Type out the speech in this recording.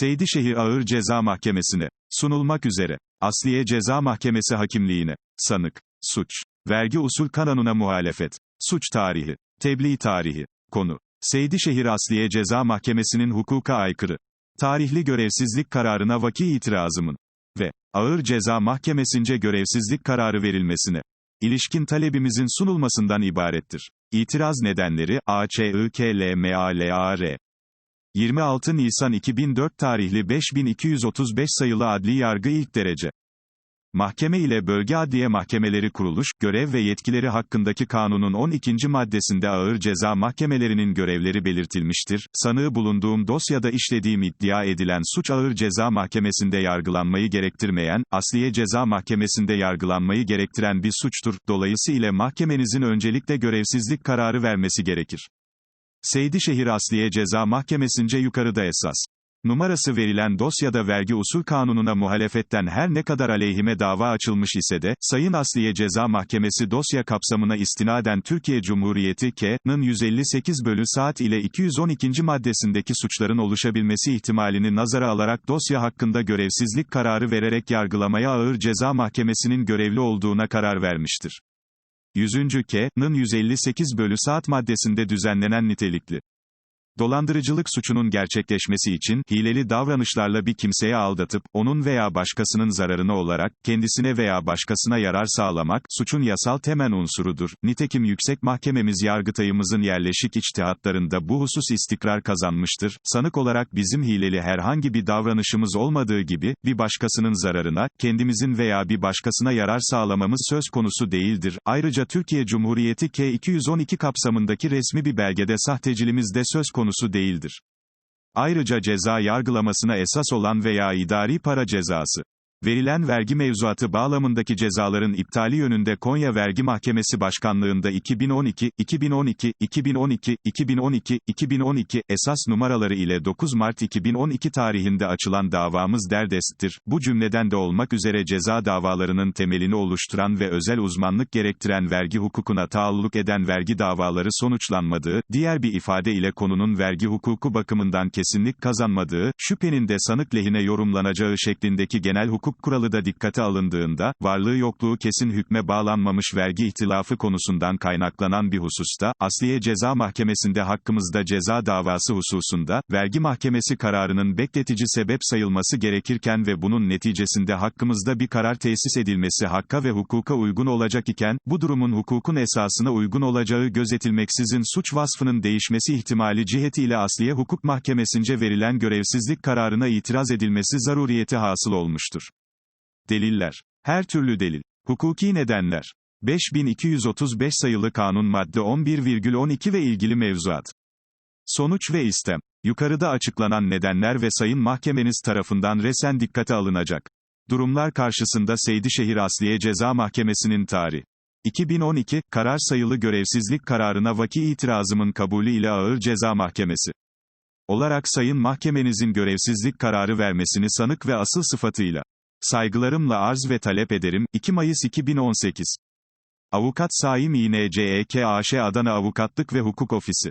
Seydişehir Ağır Ceza Mahkemesi'ne sunulmak üzere. Asliye Ceza Mahkemesi Hakimliğine. Sanık. Suç. Vergi usul kanununa muhalefet. Suç tarihi. Tebliğ tarihi. Konu. Seydişehir Asliye Ceza Mahkemesi'nin hukuka aykırı. Tarihli görevsizlik kararına vaki itirazımın ve Ağır Ceza Mahkemesince görevsizlik kararı verilmesine ilişkin talebimizin sunulmasından ibarettir. İtiraz nedenleri AÇIKLMALAR 26 Nisan 2004 tarihli 5235 sayılı adli yargı ilk derece. Mahkeme ile bölge adliye mahkemeleri kuruluş, görev ve yetkileri hakkındaki kanunun 12. maddesinde ağır ceza mahkemelerinin görevleri belirtilmiştir. Sanığı bulunduğum dosyada işlediğim iddia edilen suç ağır ceza mahkemesinde yargılanmayı gerektirmeyen, asliye ceza mahkemesinde yargılanmayı gerektiren bir suçtur. Dolayısıyla mahkemenizin öncelikle görevsizlik kararı vermesi gerekir. Seydişehir Asliye Ceza Mahkemesince yukarıda esas. Numarası verilen dosyada vergi usul kanununa muhalefetten her ne kadar aleyhime dava açılmış ise de, Sayın Asliye Ceza Mahkemesi dosya kapsamına istinaden Türkiye Cumhuriyeti K.'nın 158 bölü saat ile 212. maddesindeki suçların oluşabilmesi ihtimalini nazara alarak dosya hakkında görevsizlik kararı vererek yargılamaya ağır ceza mahkemesinin görevli olduğuna karar vermiştir. 100. K.'nın 158 bölü saat maddesinde düzenlenen nitelikli dolandırıcılık suçunun gerçekleşmesi için, hileli davranışlarla bir kimseye aldatıp, onun veya başkasının zararına olarak, kendisine veya başkasına yarar sağlamak, suçun yasal temel unsurudur. Nitekim yüksek mahkememiz yargıtayımızın yerleşik içtihatlarında bu husus istikrar kazanmıştır. Sanık olarak bizim hileli herhangi bir davranışımız olmadığı gibi, bir başkasının zararına, kendimizin veya bir başkasına yarar sağlamamız söz konusu değildir. Ayrıca Türkiye Cumhuriyeti K212 kapsamındaki resmi bir belgede sahteciliğimiz de söz konusu konusu değildir. Ayrıca ceza yargılamasına esas olan veya idari para cezası Verilen vergi mevzuatı bağlamındaki cezaların iptali yönünde Konya Vergi Mahkemesi Başkanlığında 2012, 2012, 2012, 2012, 2012 esas numaraları ile 9 Mart 2012 tarihinde açılan davamız derdesttir. Bu cümleden de olmak üzere ceza davalarının temelini oluşturan ve özel uzmanlık gerektiren vergi hukukuna taalluk eden vergi davaları sonuçlanmadığı, diğer bir ifade ile konunun vergi hukuku bakımından kesinlik kazanmadığı, şüphenin de sanık lehine yorumlanacağı şeklindeki genel hukuk hukuk kuralı da dikkate alındığında, varlığı yokluğu kesin hükme bağlanmamış vergi ihtilafı konusundan kaynaklanan bir hususta, Asliye Ceza Mahkemesi'nde hakkımızda ceza davası hususunda, vergi mahkemesi kararının bekletici sebep sayılması gerekirken ve bunun neticesinde hakkımızda bir karar tesis edilmesi hakka ve hukuka uygun olacak iken, bu durumun hukukun esasına uygun olacağı gözetilmeksizin suç vasfının değişmesi ihtimali cihetiyle Asliye Hukuk Mahkemesince verilen görevsizlik kararına itiraz edilmesi zaruriyeti hasıl olmuştur. Deliller. Her türlü delil. Hukuki nedenler. 5235 sayılı kanun madde 11,12 ve ilgili mevzuat. Sonuç ve istem. Yukarıda açıklanan nedenler ve sayın mahkemeniz tarafından resen dikkate alınacak. Durumlar karşısında Seydişehir Asliye Ceza Mahkemesi'nin tarih. 2012, karar sayılı görevsizlik kararına vaki itirazımın kabulü ile Ağır Ceza Mahkemesi olarak sayın mahkemenizin görevsizlik kararı vermesini sanık ve asıl sıfatıyla Saygılarımla arz ve talep ederim. 2 Mayıs 2018 Avukat Saim İNCEK AŞ Adana Avukatlık ve Hukuk Ofisi